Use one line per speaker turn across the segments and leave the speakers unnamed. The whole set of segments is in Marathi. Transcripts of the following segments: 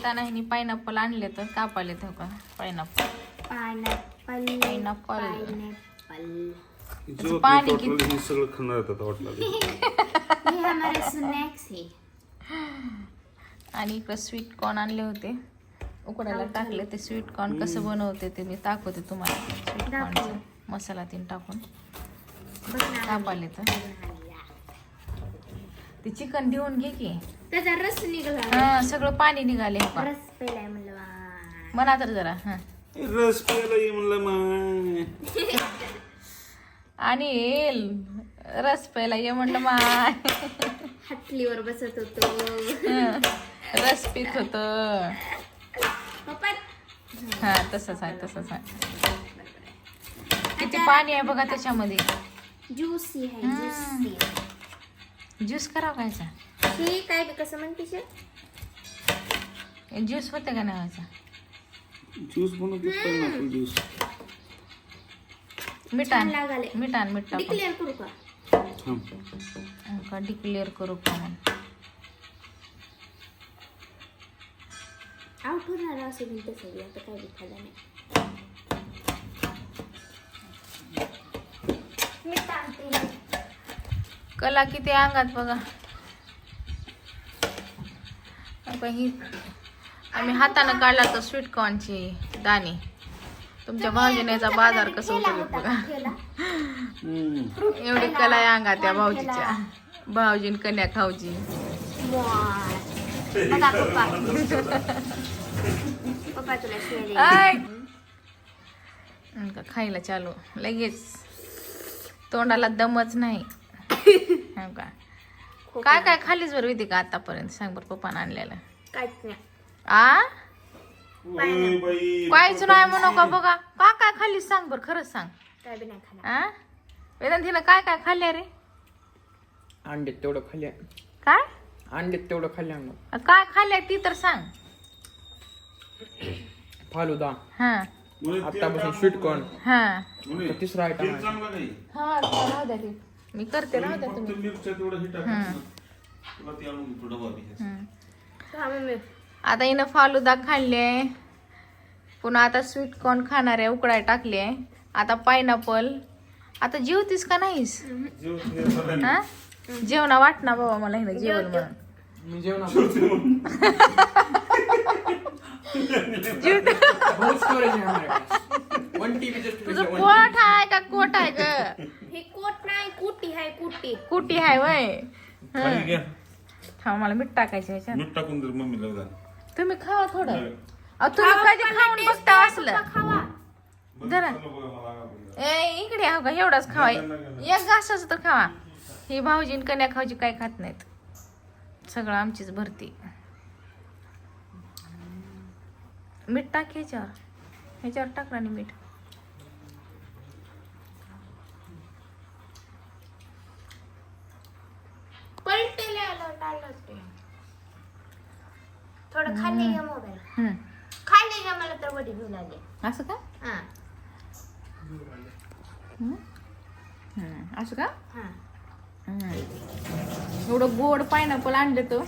येताना ह्यांनी पायनॅपल आणले तर कापाले ते का? पायनॅपल
पायनॅपल
त्याचं पाणी
हे सगळं खाणार आहेत वाटलं
ये हमारे स्नॅक्स है.
आणि इकडं स्वीट कॉर्न आणले होते. उकडायला टाकले ते स्वीट कॉर्न कसं बनवते ते मी दाखवते तुम्हाला. स्वीट कॉर्नचा मसाला तीन टाकून. कापाले तर ते चिकन देऊन घे की.
त्याचा रस निघाला.
हा सगळं पाणी निघाले हे.
रस पेलाय म्हणलं वा.
म्हणा तर जरा हा.
रस प्यायला ये म्हणलं माय.
आणि रस प्यायला ये म्हणलं माय.
हातलीवर बसत होतो.
हं. रस पित होत.
पप्पा.
हा तसंच आहे तसंच आहे. किती पाणी आहे बघा त्याच्यामध्ये.
ज्यूसी है ज्यूसी
ज्यूस करावं खायचा
ही काय बी कसं म्हणते
ज्यूस होते का नाही व्हायचा
ज्यूस बनवतो पायनॅपल ज्यूस.
मिठान
छान लागाले.
मिठान मीठ टाकून
डिक्लेअर करू का?
थांब
का डिक्लेअर करू का म्हणून
आउट होणार असं बी तसं बी आता काय बी खाल्लं नाही. मी सांगते
कला किती अंगात बघा. ही आम्ही हातानं काढला तर स्वीट कॉर्नची दाणे. तुमच्या भाऊजीनेचा बाजार कसं होतो बघा. एवढी कला आहे अंगात त्या भाऊजीच्या. भाऊजीन कन्या खाऊजी खायला चालू. लगेच. तोंडाला दमच नाही. हो का? काय काय खालीच बरं होती का आतापर्यंत? सांग बरं पप्पानं आणलेलं.
काहीच नाही.
आ?
ओय बाई
काहीच नाही म्हणू का बघा. का काय खाल्ली सांग बरं खरंच सांग.
काय बी नाही खाणार
आ? वेदांतीनं काय काय खाल्ल्या रे?
अंडे तेवढं खाल्ल्या
काय?
अंडे तेवढं खाल्ल्या मग
काय खाल्ल्या ती तर सांग.
फालुदा
हा.
आतापासून स्वीट कॉर्न
हा.
तिसरा आयटम आहे.
हा राहू द्या मी करते राहू द्या
फक्त
तुम्ही.
मिरच्या तेवढं हे टाकायचं तुला ते आणून देतो डबा बी.
हम्म. आता हिनं फालुदा खाल्ले. पुन्हा आता स्वीट कॉर्न खाणार आहे उकडाय टाकले आता पायनॅपल आता जेवतीस का नाहीस?
हे सगळ्यांनी.
हा? जेवणा वाट ना बाबा मला हिनं जेवण म्हणून.
मी जेवण बहुत स्टोरेज आहे हमारे पास। वन टीबी जस्ट
तुझं कोट आहे का कोट आहे ग?
ही कोट नाही कुटी आहे कुटी.
कुटी आहे वय.
खाली घ्या.
थांब मला मीठ टाकायचं ह्याच्यात
मीठ टाकून दे मम्मीला.
तुम्ही खावा थोडं. अहो, तुम्ही कधी खाऊन बघता असलं.
खावा.
जरा. ए इकडे हा का एवढाच खावा. एक घासाच तर खावा. ही भाऊजीन कन्या खाऊची काय खात नाहीत. सगळं आमचीच भरती. मीठ टाक ह्याच्यावर. ह्याच्यावर टाक राणी मीठ.
थोडं खाल्ले घ्या मोबाईल.
हम्म.
खाल्ले घ्या मला तर वडी घेऊन आले
असं का?
हा.
हम्म. असं का?
हा.
हम्म. एवढं गोड पायनॅपल आणले तो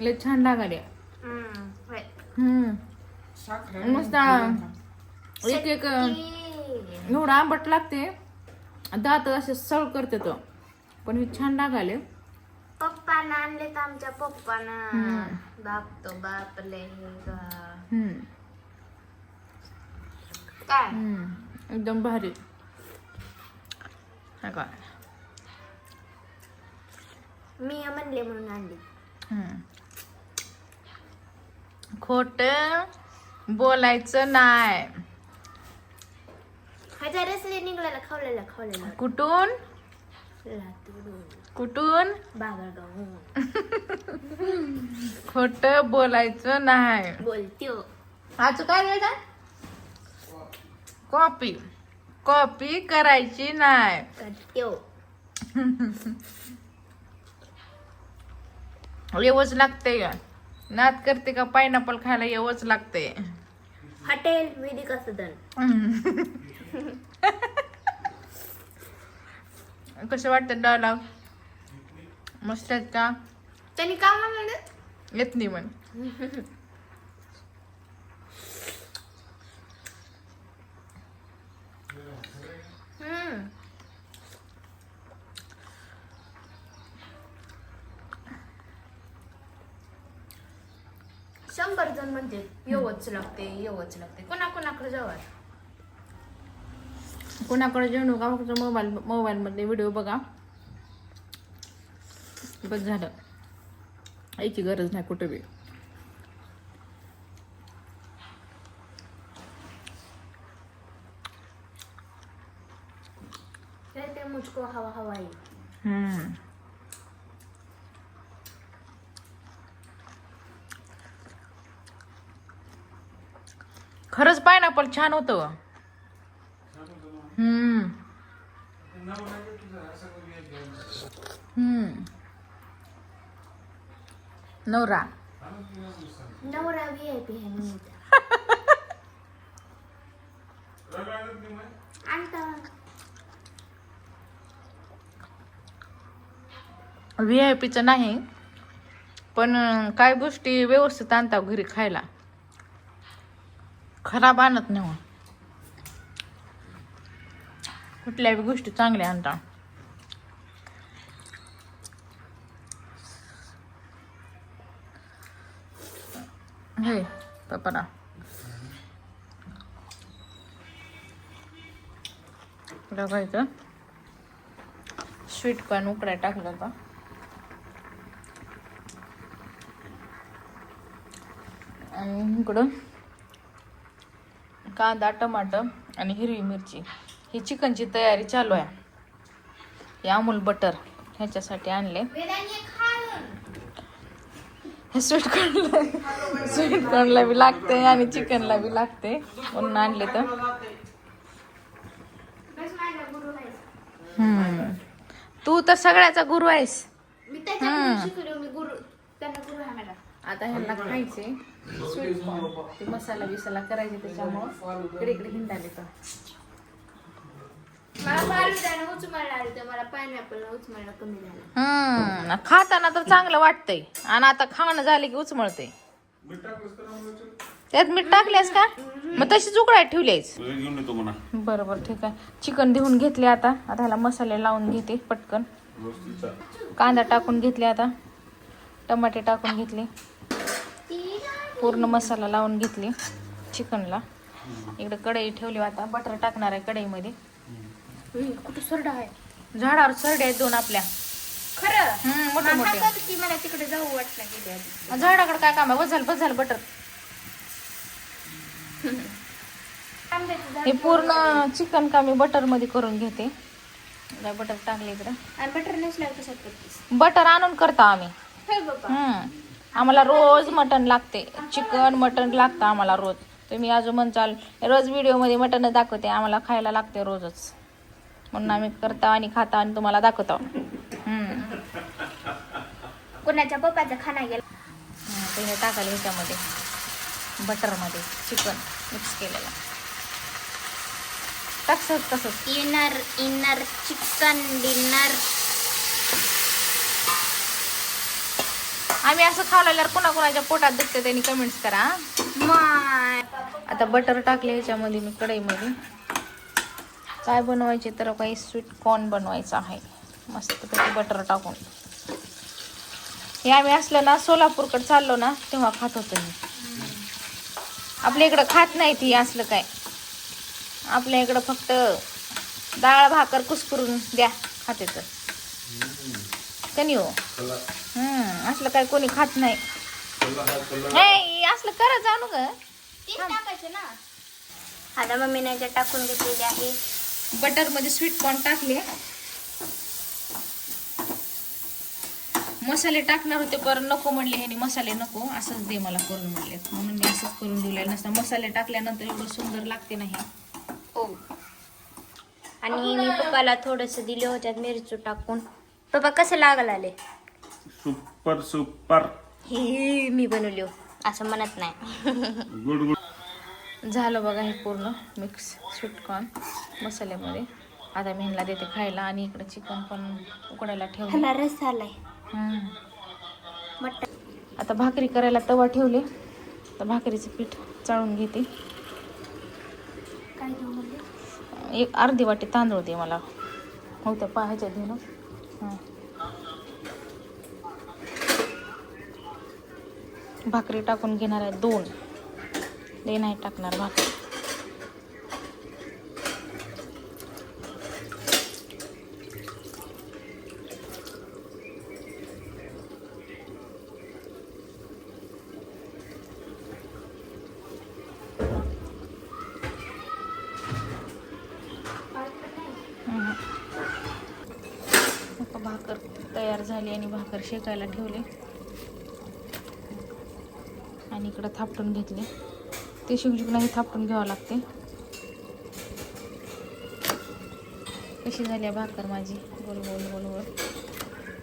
लय छान लागाले
हम्म, होय.
हम्म. मस्त. एक एक एवढं आंबट लागते. दात असे सळ करते तो. पण हे छान लागाले
पप्पानं आणले तर आमच्या पप्पानं. बाप तो बापले. काय?
हम्म. एकदम भारी. हा का?
मी म्हणले म्हणून आणली.
हम्म. खोट. बोलायचं नाही.
खावलेला खावलेला.
कुठून? कुठून? खोट बोलायचं नाही.
बोलत्यो.
आज काय वेळ कॉपी. कॉपी करायची नाही.
करत्यो.
येवच लागते नात करते का पायनॅपल खायला येवच लागते.
हॉटेल वेदिका सदन
कसं वाटतं डायलॉग मस्त आहेत का?
त्यांनी का म्हणलं?
येत नाही म्हण.
शंभर जण म्हणते येवच लागते येवच लागते. कोणा कोणाकडे जावा?
कोणाकडे जेवण का फक्त मोबाईल मोबाईलमध्ये व्हिडिओ बघा. बस झालं. यायची गरज नाही कुठे बी.
मुझको हवा हवाई
हम्म. खरंच पायनॅपल छान होतं. हम्म. हम्म. नवरा.
नवरा व्ही आय पी आहे
व्ही आय पीचं नाही पण काय गोष्टी व्यवस्थित आणता घरी खायला. खराब आणत नाही हो. कुठल्याही गोष्टी चांगल्या आणता. हे पपरा बघायचं. स्वीट कॉर्न उकडाय टाकलं होता. आणि इकडं कांदा टमाटर आणि हिरवी मिरची ही चिकनची तयारी चालू आहे. हे अमूल बटर ह्याच्यासाठी आणले. हे स्वीट कॉर्नला स्वीट कॉर्नला बी लागते आणि चिकनला बी लागते. म्हणून आणले तर. तू तर सगळ्याचा गुरु आहेस. आता ह्यांना खायचे स्वीट कॉर्न ते मसाला बिसाला करायचे त्याच्यामुळं. इकडे इकडे हम्म खाताना तर चांगलं वाटतंय. आणि आता खाणं झालं की उचमळते त्यात मीठ टाकलेस का? मग तशीच उकडाय ठेवलेस.
घेऊन येतो म्हणा
बरं बरं ठीक आहे. चिकन धुवून घेतले आता. आता ह्याला मसाले लावून घेते पटकन. कांदा टाकून घेतले आता. टमाटे टाकून घेतले. पूर्ण मसाला लावून घेतली चिकनला. इकडे कढई ठेवली आता बटर टाकणार आहे कढईमध्ये.
कुठं सरडा आहे?
झाडावर सरडे आहेत दोन आपल्या.
खरं?
मोठे मोठे.
मला तिकडे जाऊ वाटलं गेले आधी.
झाडाकडे काय काम आहे? बस झालं बस झालं बटर. हे पूर्ण चिकन का मी बटरमध्ये करून घेते. बटर टाकले इकडे.
बटर
बटर आणून करता आम्ही. आम्हाला रोज मटण लागते. चिकन मटण लागतं आम्हाला रोज. तुम्ही अजून म्हणचाल रोज व्हिडिओमध्ये मटण दाखवते आम्हाला खायला लागते रोजच. म्हणून आम्ही करता आणि खाता आणि तुम्हाला दाखवतो. हम्म.
कोणाच्या पप्पाचा खाना गेला
हं, ते हे टाकायला ह्याच्यामध्ये बटरमध्ये चिकन मिक्स केलेलं. तसंच तसंच.
Inner inner chicken dinner.
आम्ही असं खावल्यावर कोणाकोणाच्या पोटात दुखते त्यांनी कमेंट्स करा. आता बटर टाकले ह्याच्यामध्ये मी कढईमध्ये. काय बनवायचे तर काही स्वीट कॉर्न बनवायचं आहे. मस्तपैकी बटर टाकून. हे आम्ही असलं ना सोलापूरकडे चाललो ना तेव्हा खात होतो मी. आपल्या इकडं खात नाही ती असलं काय. आपल्या इकडं फक्त डाळ भाकर कुसकरून द्या खाते तर. कनी हो? हम्म असलं काय कोणी खात नाही. नाही असलं करा जाणू ग
तेच टाकायचं ना. आता मम्मीने याच्यात टाकून घेतलेली आहे.
बटरमध्ये स्वीट कॉर्न टाकले. मसाले टाकणार होते पण नको म्हणले ह्याने. मसाले नको असंच दे मला करून म्हणले. म्हणून मी असंच करून दिले नसता मसाले टाकल्यानंतर एवढं सुंदर लागते नाही
ओ आणि मी पप्पाला थोडस दिले होत्यात मिरचू टाकून. पप्पा कसं लागल आले?
Super super.
हे मी बनवली हो. असं म्हणत नाही.
Good good.
झालं बघा हे पूर्ण मिक्स स्वीट कॉर्न मसाल्यामध्ये. आता मी ह्यांना देते खायला आणि इकडे चिकन पण उकडायला ठेवलं.
रस आलाय.
हम्म. आता भाकरी करायला तवा ठेवले. तर भाकरीचं पीठ चाळून घेते.
काय घेऊ म्हणजे
एक अर्धी वाटी तांदूळ दे मला. हो त्या पाहायच्या घेऊन हां भाकरी टाकून घेणार आहे दोन. ते नाही टाकणार भाकरी हम्म. आता भाकर तयार झाली आणि भाकर शेकायला ठेवले. आणि इकडं थापटून घेतले. ते शिवजिकलाही थापटून घ्यावं लागते. कशी झाली आहे भाकर माझी? गोल गोल गोल गोल.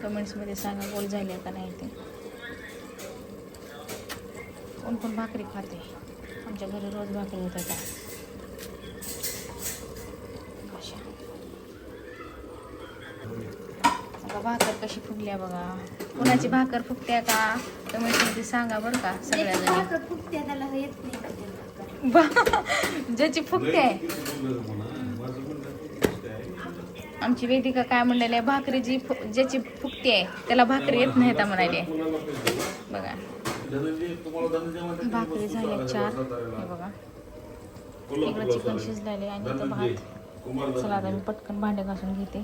कमेंट्समध्ये सांगा गोल झाली आहे का नाही ते. कोण कोण भाकरी खाते? आमच्या घरी रोज भाकरी होत आता अशा आता भाकर कशी फुगली आहे बघा? कुणाची भाकर फुगते का कमेंटमध्ये सांगा बरं का सगळ्या जणी.
फुकते त्याला येत नाही का ते भाकर?
बा- ज्याची फुगते. आहे आमची वेदिका काय म्हणलेली आहे? भाकरीची फु ज्याची फुगते आहे त्याला भाकरी येत नाही तर म्हणाली. बघा. भाकरी झाल्या चार. हे बघा. इकडं चिकन शिजलेले आणि भात. चला आता मी पटकन भांडे घासून घेते.